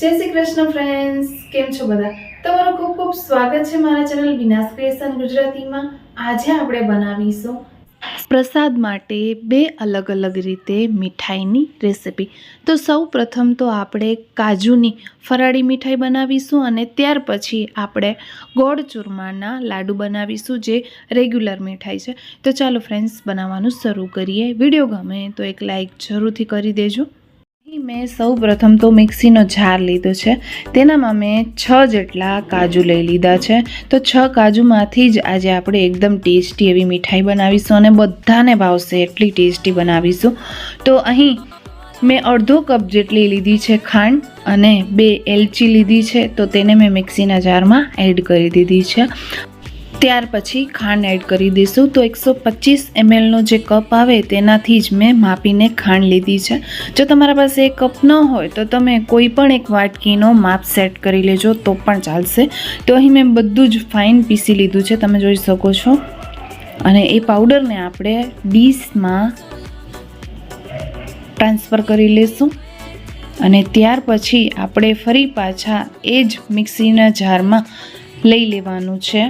જય શ્રી કૃષ્ણ ફ્રેન્ડ્સ કેમ છો બધા? તમારું ખૂબ ખૂબ સ્વાગત છે મારા ચેનલ વિનાશ ક્રિએશન ગુજરાતીમાં. આજે આપણે બનાવીશું પ્રસાદ માટે બે અલગ અલગ રીતે મીઠાઈની રેસિપી. તો સૌ પ્રથમ તો આપણે કાજુની ફરાળી મીઠાઈ બનાવીશું અને ત્યાર પછી આપણે ગોળ ચૂરમાના લાડુ બનાવીશું જે રેગ્યુલર મીઠાઈ છે. તો ચાલો ફ્રેન્ડ્સ બનાવવાનું શરૂ કરીએ. વીડિયો ગમે તો એક લાઈક જરૂરથી કરી દેજો. મેં સૌ પ્રથમ તો મિક્સીનો જાર લીધો છે. તેનામાં મેં છ જેટલા કાજુ લઈ લીધા છે. તો છ કાજુમાંથી જ આજે આપણે એકદમ ટેસ્ટી એવી મીઠાઈ બનાવીશું અને બધાને ભાવશે એટલી ટેસ્ટી બનાવીશું. તો અહીં મેં અડધો કપ જેટલી લીધી છે ખાંડ અને બે એલચી લીધી છે. તો તેને મેં મિક્સીના જારમાં એડ કરી દીધી છે. ત્યાર પછી ખાંડ એડ કરી દઈશું. તો એકસો પચીસ એમએલનો જે કપ આવે તેનાથી જ મેં માપીને ખાંડ લીધી છે. જો તમારા પાસે એ કપ ન હોય તો તમે કોઈ પણ એક વાટકીનો માપ સેટ કરી લેજો તો પણ ચાલશે. તો અહીં મેં બધું જ ફાઇન પીસી લીધું છે, તમે જોઈ શકો છો. અને એ પાવડરને આપણે ડીશમાં ટ્રાન્સફર કરી લઈશું અને ત્યાર પછી આપણે ફરી પાછા એ જ મિક્સીના જારમાં લઈ લેવાનું છે.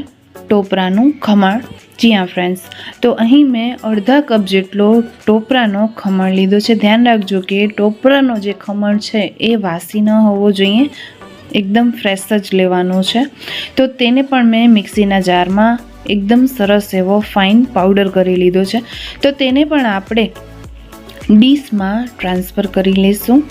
ટોપરાનું ખમણ. જી હા ફ્રેન્ડ્સ તો અહીં મેં અડધા કપ જેટલો ટોપરાનો ખમણ લીધો છે. ધ્યાન રાખજો કે ટોપરાનો જે ખમણ છે એ વાસી ન હોવો જોઈએ. એકદમ ફ્રેશ જ લેવાનો છે. તો તેને પણ મેં મિક્સીના જારમાં એકદમ સરસ એવો ફાઇન પાવડર કરી લીધો છે. તો તેને પણ આપણે ડીશમાં ટ્રાન્સફર કરી લઈશું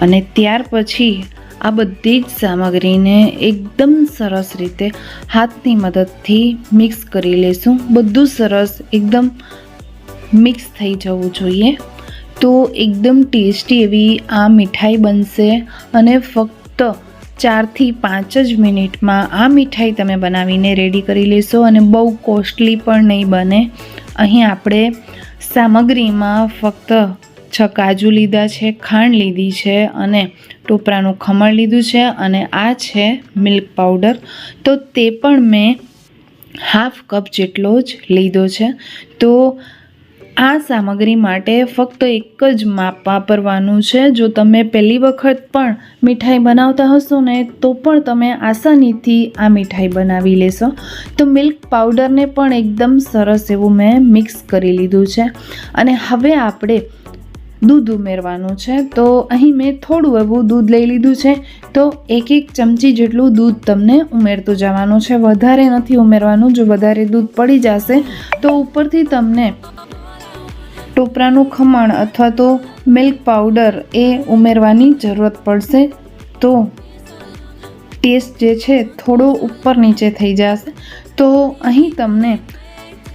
અને ત્યાર પછી આ બધી જ સામગ્રીને એકદમ સરસ રીતે હાથની મદદથી મિક્સ કરી લઈશું બધું સરસ એકદમ મિક્સ થઈ જવું જોઈએ. તો એકદમ ટેસ્ટી એવી આ મીઠાઈ બનશે અને ફક્ત ચારથી પાંચ જ મિનિટમાં આ મીઠાઈ તમે બનાવીને રેડી કરી લેશો અને બહુ કોસ્ટલી પણ નહીં બને. અહીં આપણે સામગ્રીમાં ફક્ત છ કાજુ લીધા છે, ખાંડ લીધી છે અને ટોપરાનું ખમણ લીધું છે અને આ છે મિલ્ક પાવડર. તો તે પણ મેં હાફ કપ જેટલો જ લીધો છે. તો આ સામગ્રી માટે ફક્ત એક જ માપ વાપરવાનું છે. જો તમે પહેલી વખત પણ મીઠાઈ બનાવતા હશો ને, તો પણ તમે આસાનીથી આ મીઠાઈ બનાવી લેશો. તો મિલ્ક પાવડરને પણ એકદમ સરસ એવું મેં મિક્સ કરી લીધું છે. અને હવે આપણે દૂધ ઉમેરવાનું છે. તો અહીં મેં થોડું એવું દૂધ લઈ લીધું છે. તો એક એક ચમચી જેટલું દૂધ તમને ઉમેરતું જવાનું છે. વધારે નથી ઉમેરવાનું. જો વધારે દૂધ પડી જશે, તો ઉપરથી તમને ટોપરાનું ખમણ અથવા તો મિલ્ક પાવડર એ ઉમેરવાની જરૂરત પડશે. તો ટેસ્ટ જે છે, થોડો ઉપર નીચે થઈ જશે. તો અહીં તમને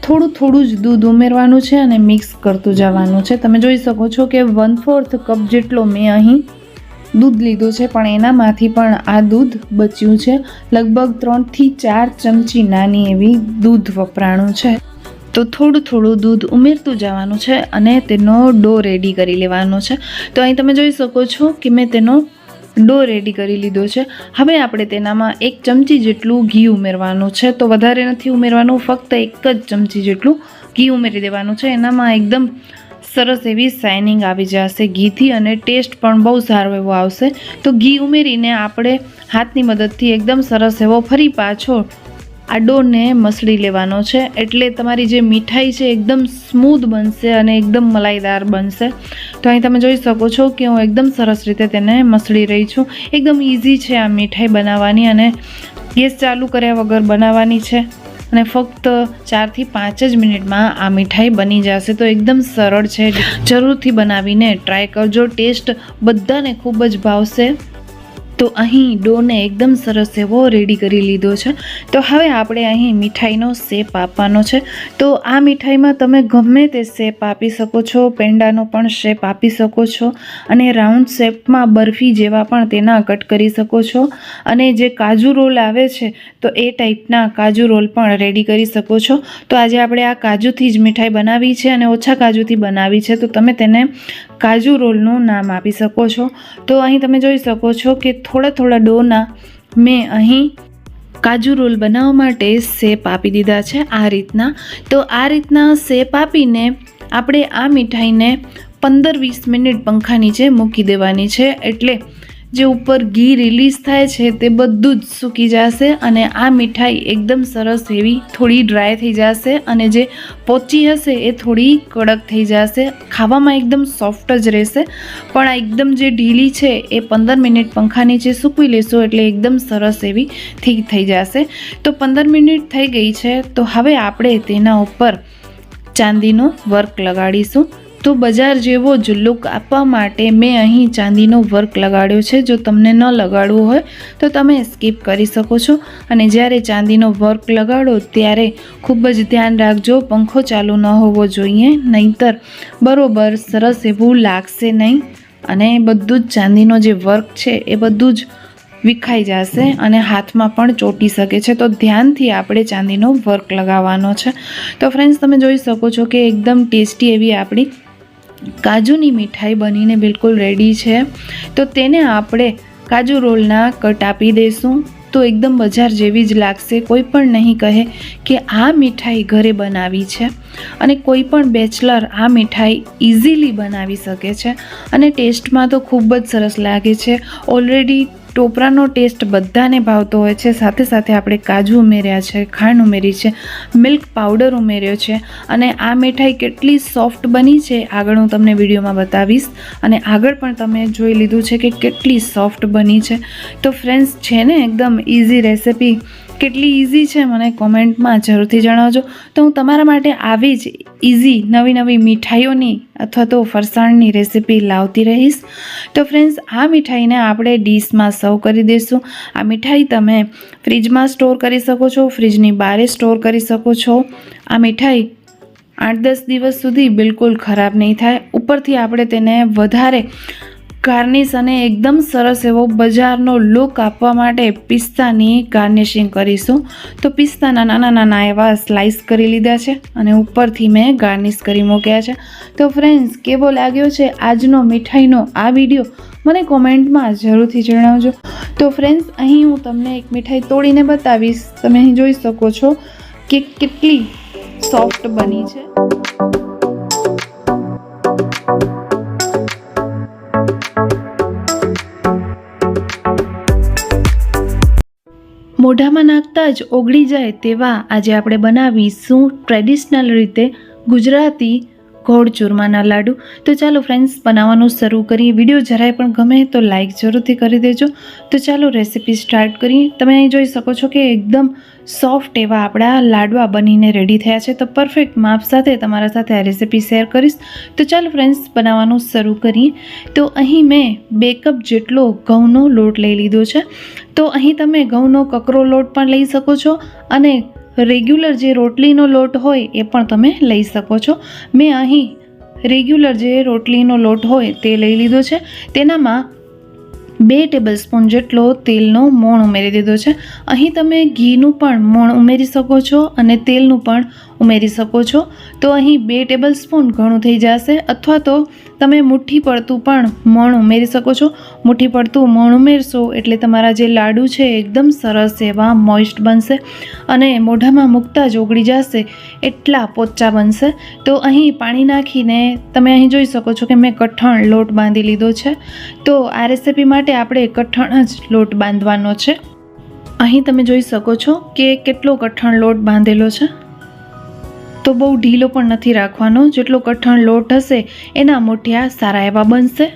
થોડું થોડું જ દૂધ ઉમેરવાનું છે અને મિક્સ કરતું જવાનું છે. તમે જોઈ શકો છો કે વન ફોર્થ કપ જેટલો મેં અહીં દૂધ લીધું છે, પણ એનામાંથી પણ આ દૂધ બચ્યું છે. લગભગ ત્રણથી ચાર ચમચી નાની એવી દૂધ વપરાણું છે. તો થોડું થોડું દૂધ ઉમેરતું જવાનું છે અને તેનો ડો રેડી કરી લેવાનો છે. તો અહીં તમે જોઈ શકો છો કે મેં તેનો ડો રેડી કરી લીધો છે. હવે આપણે તેનામાં એક ચમચી જેટલું ઘી ઉમેરવાનું છે. તો વધારે નથી ઉમેરવાનું, ફક્ત એક જ ચમચી જેટલું ઘી ઉમેરી દેવાનું છે. એનામાં એકદમ સરસ એવી શાઇનિંગ આવી જશે ઘીથી અને ટેસ્ટ પણ બહુ સારો એવો આવશે. તો ઘી ઉમેરીને આપણે હાથની મદદથી એકદમ સરસ એવો ફરી પાછો આ ડોને મસળી લેવાનો છે. એટલે તમારી જે મીઠાઈ છે એકદમ સ્મૂધ બનશે અને એકદમ મલાઈદાર બનશે. તો અહીં તમે જોઈ શકો છો કે હું એકદમ સરસ રીતે તેને મસળી રહી છું. એકદમ ઇઝી છે આ મીઠાઈ બનાવવાની અને ગેસ ચાલુ કર્યા વગર બનાવવાની છે. અને ફક્ત ચારથી પાંચ જ મિનિટમાં આ મીઠાઈ બની જશે. તો એકદમ સરળ છે. જરૂરથી બનાવીને ટ્રાય કરજો. ટેસ્ટ બધાને ખૂબ જ ભાવશે. તો અહીં ડોને એકદમ સરસ એવો રેડી કરી લીધો છે. તો હવે આપણે અહીં મીઠાઈનો શેપ આપવાનો છે. તો આ મીઠાઈમાં તમે ગમે તે શેપ આપી શકો છો, પેંડાનો પણ શેપ આપી શકો છો અને રાઉન્ડ શેપમાં બરફી જેવા પણ તેના કટ કરી શકો છો. અને જે કાજુ રોલ આવે છે, તો એ ટાઈપના કાજુ રોલ પણ રેડી કરી શકો છો. તો આજે આપણે આ કાજુથી જ મીઠાઈ બનાવી છે અને ઓછા કાજુથી બનાવી છે. તો તમે તેને કાજુ રોલનું નામ આપી શકો છો. તો અહીં તમે જોઈ શકો છો કે થોડા થોડા ડોના મેં અહીં કાજુ રોલ બનાવવા માટે શેપ આપી દીધા છે આ રીતના. તો આ રીતના શેપ આપીને આપણે આ મીઠાઈને પંદર વીસ મિનિટ પંખા નીચે મૂકી દેવાની છે. એટલે જે ઉપર ઘી રિલીઝ થાય છે તે બધું જ સૂકી જશે અને આ મીઠાઈ એકદમ સરસ એવી થોડી ડ્રાય થઈ જશે અને જે પોચી હશે એ થોડી કડક થઈ જશે. ખાવામાં એકદમ સોફ્ટ જ રહેશે. પણ આ એકદમ જે ઢીલી છે એ પંદર મિનિટ પંખા નીચે સૂકવી લેશો એટલે એકદમ સરસ એવી ઠીક થઈ જશે. તો પંદર મિનિટ થઈ ગઈ છે. તો હવે આપણે તેના ઉપર ચાંદીનો વર્ક લગાડીશું. તો બજાર જેવો જ લુક આપવા માટે મેં અહીં ચાંદીનો વર્ક લગાડ્યો છે. જો તમને ન લગાડવું હોય, તો તમે સ્કીપ કરી શકો છો. અને જ્યારે ચાંદીનો વર્ક લગાડો, ત્યારે ખૂબ જ ધ્યાન રાખજો, પંખો ચાલુ ન હોવો જોઈએ, નહીંતર બરોબર સરસ એવું લાગશે નહીં. અને બધું જ ચાંદીનો જે વર્ક છે, એ બધું જ વિખાઈ જશે અને હાથમાં પણ ચોંટી શકે છે. તો ધ્યાનથી આપણે ચાંદીનો વર્ક લગાવવાનો છે. તો ફ્રેન્ડ્સ તમે જોઈ શકો છો કે એકદમ ટેસ્ટી એવી આપણી કાજુની મીઠાઈ બનીને બિલકુલ રેડી છે. તો તેને આપણે કાજુ રોલના કટ આપી દઈશું તો એકદમ બજાર જેવી જ લાગશે. કોઈ પણ નહીં કહે કે આ મીઠાઈ ઘરે બનાવી છે અને કોઈ પણ બેચલર આ મીઠાઈ ઇઝીલી બનાવી શકે છે. અને ટેસ્ટમાં તો ખૂબ જ સરસ લાગે છે. ઓલરેડી ટોપરાનો ટેસ્ટ બધાને ભાવતો હોય છે. સાથે સાથે આપણે કાજુ ઉમેર્યા છે, ખાંડ ઉમેરી છે, મિલ્ક પાવડર ઉમેર્યો છે અને આ મીઠાઈ કેટલી સોફ્ટ બની છે આગળ હું તમને વિડીયોમાં બતાવીશ. અને આગળ પણ તમે જોઈ લીધું છે કે કેટલી સોફ્ટ બની છે. તો ફ્રેન્ડ્સ, છે ને એકદમ ઇઝી રેસિપી કેટલી ઇઝી છે મને કોમેન્ટમાં જરૂરથી જણાવજો. તો હું તમારા માટે આવી જ ઇઝી નવી નવી મીઠાઈઓની અથવા તો ફરસાણની રેસિપી લાવતી રહીશ. તો ફ્રેન્ડ્સ આ મીઠાઈને આપણે ડીશમાં સર્વ કરી દઈશું. આ મીઠાઈ તમે ફ્રીજમાં સ્ટોર કરી શકો છો ફ્રીજની બહારે સ્ટોર કરી શકો છો. આ મીઠાઈ આઠ દસ દિવસ સુધી બિલકુલ ખરાબ નહીં થાય. ઉપરથી આપણે તેને વધારે ગાર્નિશ અને એકદમ સરસ એવો બજારનો લુક આપવા માટે પિસ્તાની ગાર્નિશિંગ કરીશું. તો પિસ્તાના નાના નાના એવા સ્લાઇસ કરી લીધા છે અને ઉપરથી મેં ગાર્નિશ કરી મૂક્યા છે. તો ફ્રેન્ડ્સ કેવો લાગ્યો છે આજનો મીઠાઈનો આ વીડિયો મને કોમેન્ટમાં જરૂરથી જણાવજો. તો ફ્રેન્ડ્સ અહીં હું તમને એક મીઠાઈ તોડીને બતાવીશ. તમે અહીં જોઈ શકો છો કે કેટલી સોફ્ટ બની છે. મોઢામાં નાખતા જ ઓગળી જાય તેવા આજે આપણે બનાવીશું ટ્રેડિશનલ રીતે ગુજરાતી ગોળ ચૂરમાના લાડુ. તો ચાલો ફ્રેન્ડ્સ બનાવવાનું શરૂ કરીએ. વીડિયો જરાય પણ ગમે તો લાઈક જરૂરથી કરી દેજો. તો ચાલો રેસીપી સ્ટાર્ટ કરીએ. તમે અહીં જોઈ શકો છો કે એકદમ સોફ્ટ એવા આપણા લાડવા બનીને રેડી થયા છે. તો પરફેક્ટ માપ સાથે તમારા સાથે આ રેસીપી શેર કરીશ. તો ચાલો ફ્રેન્ડ્સ બનાવવાનું શરૂ કરીએ. તો અહીં મેં બે કપ જેટલો ઘઉંનો લોટ લઈ લીધો છે. તો અહીં તમે ઘઉંનો કકરો લોટ પણ લઈ શકો છો અને રેગ્યુલર જે રોટલીનો લોટ હોય એ પણ તમે લઈ શકો છો. મેં અહીં રેગ્યુલર જે રોટલીનો લોટ હોય તે લઈ લીધો છે. તેનામાં બે ટેબલ સ્પૂન જેટલો તેલનો મોણ ઉમેરી દીધો છે. અહીં તમે ઘીનું પણ મોણ ઉમેરી શકો છો અને તેલનું પણ ઉમેરી શકો છો. તો અહીં બે ટેબલ સ્પૂન ઘણું થઈ જશે અથવા તો તમે મુઠ્ઠી પડતું પણ મોણ ઉમેરી શકો છો. મુઠ્ઠી પડતું મણ ઉમેરશો એટલે તમારા જે લાડુ છે એકદમ સરસ એવા મોઇસ્ટ બનશે અને મોઢામાં મૂકતા જ ઓગળી જશે એટલા પોચા બનશે. તો અહીં પાણી નાખીને તમે અહીં જોઈ શકો છો કે મેં કઠણ લોટ બાંધી લીધો છે. તો આ રેસીપી માટે આપણે કઠણ જ લોટ બાંધવાનો છે. અહીં તમે જોઈ શકો છો કે કેટલો કઠણ લોટ બાંધેલો છે. તો બહુ ઢીલો પણ નથી રાખવાનો. જેટલો કઠણ લોટ હશે, એના મુઠિયા સારા એવા બનશે.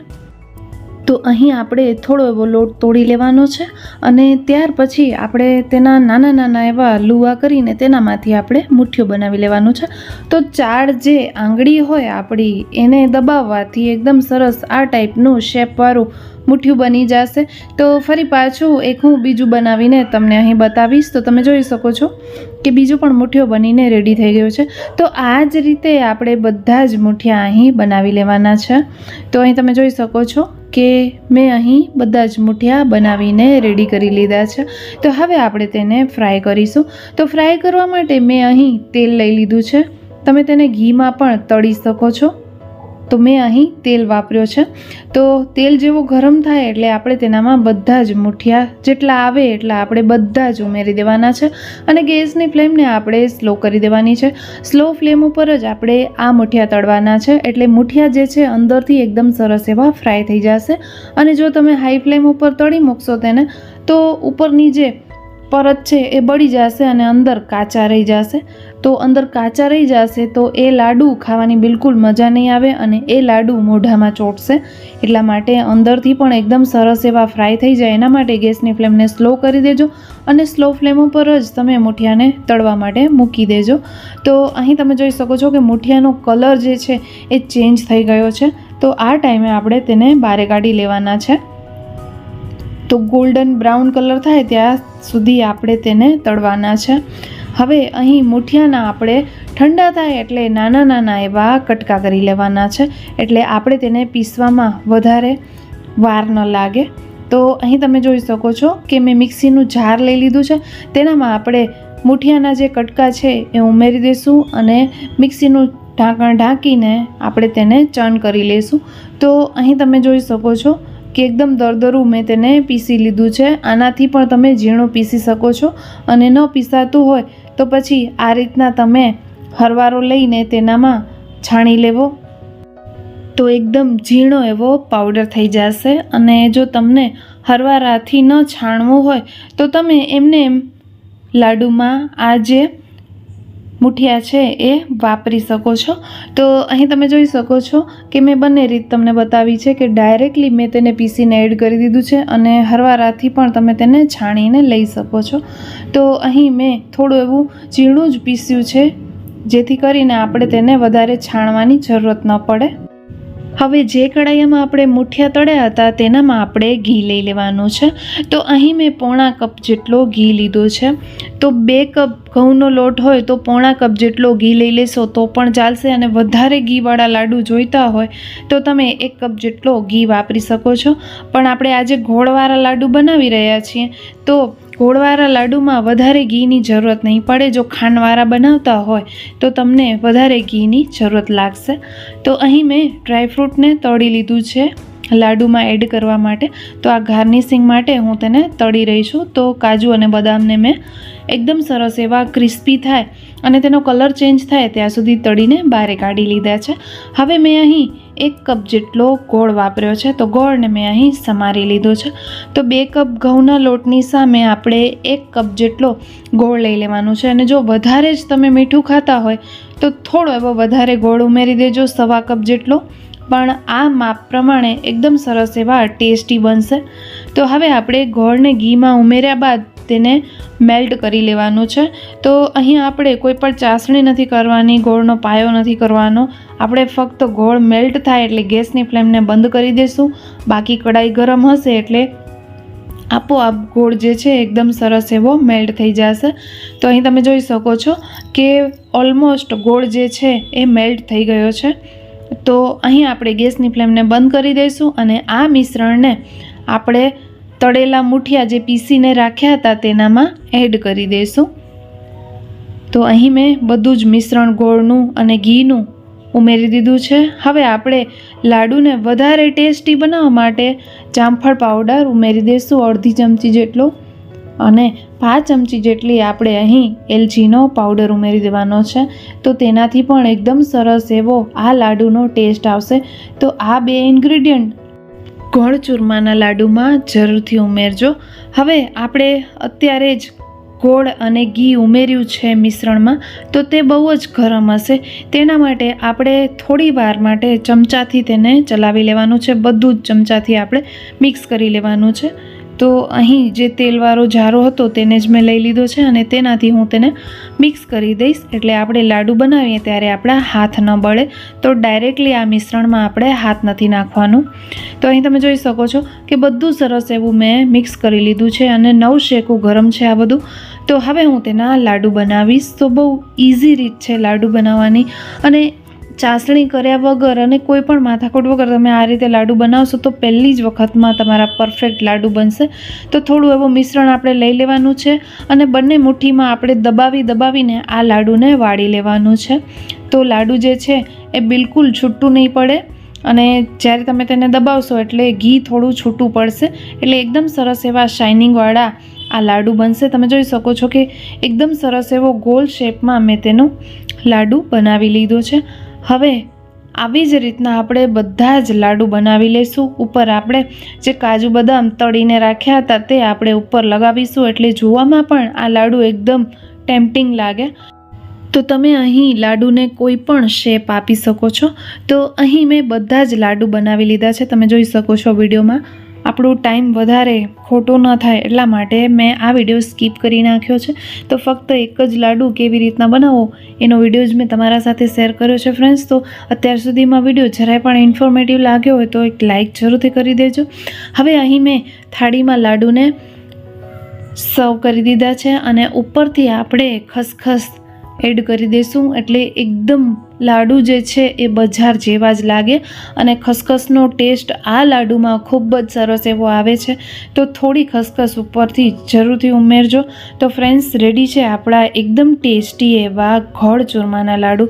તો અહીં આપણે થોડો એવો લોટ તોડી લેવાનો છે અને ત્યાર પછી આપણે તેના નાના નાના એવા લુવા કરીને તેનામાંથી આપણે મુઠ્ઠીઓ બનાવી લેવાનું છે. તો ચાર જે આંગળી હોય આપણી, એને દબાવવાથી એકદમ સરસ આ ટાઈપનું શેપવાળું મુઠ્ઠિયું બની જશે. તો ફરી પાછું એક હું બીજું બનાવીને તમને અહીં બતાવીશ. તો તમે જોઈ શકો છો કે બીજું પણ મુઠ્ઠિયો બનીને રેડી થઈ ગયું છે. તો આ જ રીતે આપણે બધા જ મુઠ્ઠિયા અહીં બનાવી લેવાના છે. તો અહીં તમે જોઈ શકો છો કે મેં અહીં બધા જ મુઠિયા બનાવીને રેડી કરી લીધા છે. તો હવે આપણે તેને ફ્રાય કરીશું. તો ફ્રાય કરવા માટે મેં અહીં તેલ લઈ લીધું છે. તમે તેને ઘીમાં પણ તળી શકો છો. તો મેં અહીં તેલ વાપર્યો છે. તો તેલ જેવો ગરમ થાય એટલે આપણે તેનામાં બધા જ મુઠિયા જેટલા આવે એટલા આપણે બધા જ ઉમેરી દેવાના છે અને ગેસની ફ્લેમને આપણે સ્લો કરી દેવાની છે. સ્લો ફ્લેમ ઉપર જ આપણે આ મુઠિયા તળવાના છે એટલે મુઠિયા જે છે અંદરથી એકદમ સરસ એવા ફ્રાય થઈ જશે. અને જો તમે હાઈ ફ્લેમ ઉપર તળી મૂકશો તેને, તો ઉપરની જે પરત છે એ બળી જશે અને અંદર કાચા રહી જશે. તો અંદર કાચા રહી જશે તો એ લાડુ ખાવાની બિલકુલ મજા નહીં આવે અને એ લાડુ મોઢામાં ચોટશે. એટલા માટે અંદરથી પણ એકદમ સરસ એવા ફ્રાય થઈ જાય. એના માટે ગેસની ફ્લેમને સ્લો કરી દેજો અને સ્લો ફ્લેમ ઉપર જ તમે મુઠિયાને તળવા માટે મૂકી દેજો. તો અહીં તમે જોઈ શકો છો કે મુઠિયાનો કલર જે છે એ ચેન્જ થઈ ગયો છે. તો આ ટાઈમે આપણે તેને બારે કાઢી લેવાના છે. તો ગોલ્ડન બ્રાઉન કલર થાય ત્યાં સુધી આપણે તેને તળવાના છે. હવે અહીં મૂઠિયાના આપણે ઠંડા થાય એટલે નાના નાના એવા કટકા કરી લેવાના છે, એટલે આપણે તેને પીસવામાં વધારે વાર ન લાગે. તો અહીં તમે જોઈ શકો છો કે મેં મિક્સીનું જાર લઈ લીધું છે, તેનામાં આપણે મુઠિયાના જે કટકા છે એ ઉમેરી દઈશું અને મિક્સીનું ઢાંકણ ઢાંકીને આપણે તેને ચર્ન કરી લઈશું તો અહીં તમે જોઈ શકો છો કે એકદમ દરદરું મેં તેને પીસી લીધું છે, આનાથી પણ તમે ઝીણું પીસી શકો છો અને ન પીસાતું હોય તો પછી આ રીતના તમે હરવારો લઈને તેનામાં છાણી લેવો. તો એકદમ ઝીણો એવો પાવડર થઈ જશે અને જો તમને હરવારાથી ન છાણવું હોય તો તમે એમને એમ લાડુમાં આ જે મુઠિયા છે એ વાપરી શકો છો. તો અહીં તમે જોઈ શકો છો કે મેં બંને રીત તમને બતાવી છે કે ડાયરેક્ટલી મેં તેને પીસીને એડ કરી દીધું છે અને હરવારાથી પણ તમે તેને છાણીને લઈ શકો છો. તો અહીં મેં થોડું એવું ઝીણું જ પીસ્યું છે જેથી કરીને આપણે તેને વધારે છાણવાની જરૂરત ન પડે. હવે જે કડાઈમાં આપણે મૂઠિયા તળ્યા હતા તેનામાં આપણે ઘી લઈ લેવાનું છે. તો અહીં મેં પોણા કપ જેટલો ઘી લીધો છે. તો બે કપ ઘઉંનો લોટ હોય તો પોણા કપ જેટલો ઘી લઈ લેશો તો પણ ચાલશે અને વધારે ઘીવાળા લાડુ જોઈતા હોય તો તમે એક કપ જેટલો ઘી વાપરી શકો છો. પણ આપણે આજે ગોળવાળા લાડુ બનાવી રહ્યા છીએ. તો ગોળવાળા લાડુમાં વધારે ઘીની જરૂરત નહીં પડે. જો ખાંડવાળા બનાવતા હોય તો તમને વધારે ઘીની જરૂરત લાગશે. તો અહીં મેં ડ્રાયફ્રૂટને તળી લીધું છે લાડુમાં એડ કરવા માટે. તો આ ગાર્નિશિંગ માટે હું તેને તળી રહી છું. તો કાજુ અને બદામને મેં એકદમ સરસ એવા ક્રિસ્પી થાય અને તેનો કલર ચેન્જ થાય ત્યાં સુધી તળીને બહાર કાઢી લીધા છે. હવે મેં અહીં એક કપ જેટલો ગોળ વાપર્યો છે. તો ગોળને મેં અહીં સમારી લીધો છે. તો બે કપ ઘઉંના લોટની સામે આપણે એક કપ જેટલો ગોળ લઈ લેવાનું છે. અને જો વધારે જ તમે મીઠું ખાતા હોય, તો થોડો એવો વધારે ગોળ ઉમેરી દેજો, સવા કપ જેટલો. પણ આ માપ પ્રમાણે એકદમ સરસ એવા ટેસ્ટી બનશે. તો હવે આપણે ગોળને ઘીમાં ઉમેર્યા બાદ તેને મેલ્ટ કરી લેવાનું છે. તો અહીં આપણે કોઈ પણ ચાસણી નથી કરવાની, ગોળનો પાયો નથી કરવાનો. આપણે ફક્ત ગોળ મેલ્ટ થાય એટલે ગેસની ફ્લેમને બંધ કરી દઈશું બાકી કડાઈ ગરમ હશે એટલે આપોઆપ ગોળ જે છે એકદમ સરસ એવો મેલ્ટ થઈ જશે. તો અહીં તમે જોઈ શકો છો કે ઓલમોસ્ટ ગોળ જે છે એ મેલ્ટ થઈ ગયો છે. તો અહીં આપણે ગેસની ફ્લેમને બંધ કરી દઈશું અને આ મિશ્રણને આપણે તળેલા મુઠિયા જે પીસીને રાખ્યા હતા તેનામાં એડ કરી દઈશું તો અહીં મેં બધું જ મિશ્રણ ગોળનું અને ઘીનું ઉમેરી દીધું છે. હવે આપણે લાડુને વધારે ટેસ્ટી બનાવવા માટે જામફળ પાવડર ઉમેરી દઈશું અડધી ચમચી જેટલો અને પાંચ ચમચી જેટલી આપણે અહીં એલચીનો પાવડર ઉમેરી દેવાનો છે. તો તેનાથી પણ એકદમ સરસ એવો આ લાડુનો ટેસ્ટ આવશે. તો આ બે ઇન્ગ્રીડિયન્ટ ગોળ ચૂરમાના લાડુમાં જરૂરથી ઉમેરજો. હવે આપણે અત્યારે જ ગોળ અને ઘી ઉમેર્યું છે મિશ્રણમાં, તો તે બહુ જ ગરમ હશે. તેના માટે આપણે થોડી વાર માટે ચમચાથી તેને ચલાવી લેવાનું છે. બધું જ ચમચાથી આપણે મિક્સ કરી લેવાનું છે. તો અહીં જે તેલવાળો જારો હતો તેને જ મેં લઈ લીધો છે અને તેનાથી હું તેને મિક્સ કરી દઈશ. એટલે આપણે લાડુ બનાવીએ ત્યારે આપણા હાથ ન બળે તો ડાયરેક્ટલી આ મિશ્રણમાં આપણે હાથ નથી નાખવાનું. તો અહીં તમે જોઈ શકો છો કે બધું સરસ એવું મેં મિક્સ કરી લીધું છે અને નવ શેકું ગરમ છે આ બધું. તો હવે હું તેના લાડુ બનાવીશ. તો બહુ ઇઝી રીત છે લાડુ બનાવવાની. અને ચાસણી કર્યા વગર અને કોઈ પણ માથાકૂટ વગર તમે આ રીતે લાડુ બનાવશો, તો પહેલી જ વખતમાં તમારા પરફેક્ટ લાડુ બનશે. તો થોડું એવું મિશ્રણ આપણે લઈ લેવાનું છે અને બંને મુઠ્ઠીમાં આપણે દબાવી દબાવીને આ લાડુને વાળી લેવાનું છે. તો લાડુ જે છે એ બિલકુલ છૂટું નહીં પડે અને જ્યારે તમે તેને દબાવશો એટલે ઘી થોડું છૂટું પડશે. એટલે એકદમ સરસ એવા શાઇનિંગવાળા આ લાડુ બનશે. તમે જોઈ શકો છો કે એકદમ સરસ એવો ગોલ શેપમાં મેં તેનો લાડુ બનાવી લીધો છે. હવે આવી જ રીતના આપણે બધા જ લાડુ બનાવી લઈશું ઉપર આપણે જે કાજુ બદામ તળીને રાખ્યા હતા તે આપણે ઉપર લગાવીશું. એટલે જોવામાં પણ આ લાડુ એકદમ ટેમ્પટિંગ લાગે. તો તમે અહીં લાડુને કોઈ પણ શેપ આપી શકો છો. તો અહીં મેં બધા જ લાડુ બનાવી લીધા છે. તમે જોઈ શકો છો વિડીયોમાં. આપણો ટાઈમ વધારે ખોટો ન થાય એટલા માટે મેં આ વીડિયો સ્કીપ કરી નાખ્યો છે. તો ફક્ત એક જ લાડુ કેવી રીતના બનાવો એનો વીડિયો જ મેં તમારા સાથે શેર કર્યો છે ફ્રેન્ડ્સ. તો અત્યાર સુધીમાં વીડિયો જરાય પણ ઇન્ફોર્મેટિવ લાગ્યો હોય તો એક લાઇક જરૂરથી કરી દેજો. હવે અહીં મેં થાળીમાં લાડુને સર્વ કરી દીધા છે અને ઉપરથી આપણે ખસખસ એડ કરી દઈશું એટલે એકદમ લાડુ જે છે એ બજાર જેવા જ લાગે અને ખસખસનો ટેસ્ટ આ લાડુમાં ખૂબ જ સરસ એવો આવે છે. તો થોડી ખસખસ ઉપરથી જરૂરથી ઉમેરજો. તો ફ્રેન્ડ્સ રેડી છે આપણા એકદમ ટેસ્ટી એવા ગોળ ચૂરમાના લાડુ.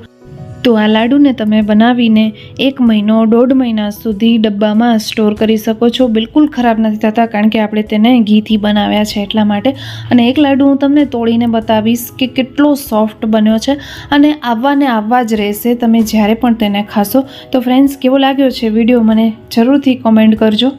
તો આ લાડુને તમે બનાવીને એક મહિનો, દોઢ મહિના સુધી ડબ્બામાં સ્ટોર કરી શકો છો. બિલકુલ ખરાબ નથી થતા, કારણ કે આપણે તેને ઘીથી બનાવ્યા છે એટલા માટે. અને એક લાડુ હું તમને તોડીને બતાવીશ કે કેટલો સોફ્ટ બન્યો છે અને આવવા ને આવવા જ રહેશે, તમે જ્યારે પણ તેને ખાશો. તો ફ્રેન્ડ્સ, કેવો લાગ્યો છે વીડિયો મને જરૂરથી કોમેન્ટ કરજો.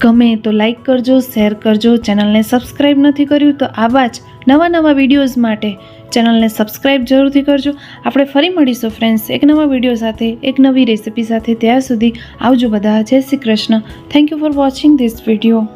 ગમે તો લાઈક કરજો, શેર કરજો. ચેનલને સબસ્ક્રાઈબ નથી કર્યું તો આવા જ નવા નવા વિડીયોઝ માટે ચેનલને સબસ્ક્રાઈબ જરૂરથી કરજો. આપણે ફરી મળીશું ફ્રેન્ડ્સ એક નવા વીડિયો સાથે, એક નવી રેસિપી સાથે. ત્યાં સુધી આવજો બધા. જય Shri Krishna. Thank you for watching this video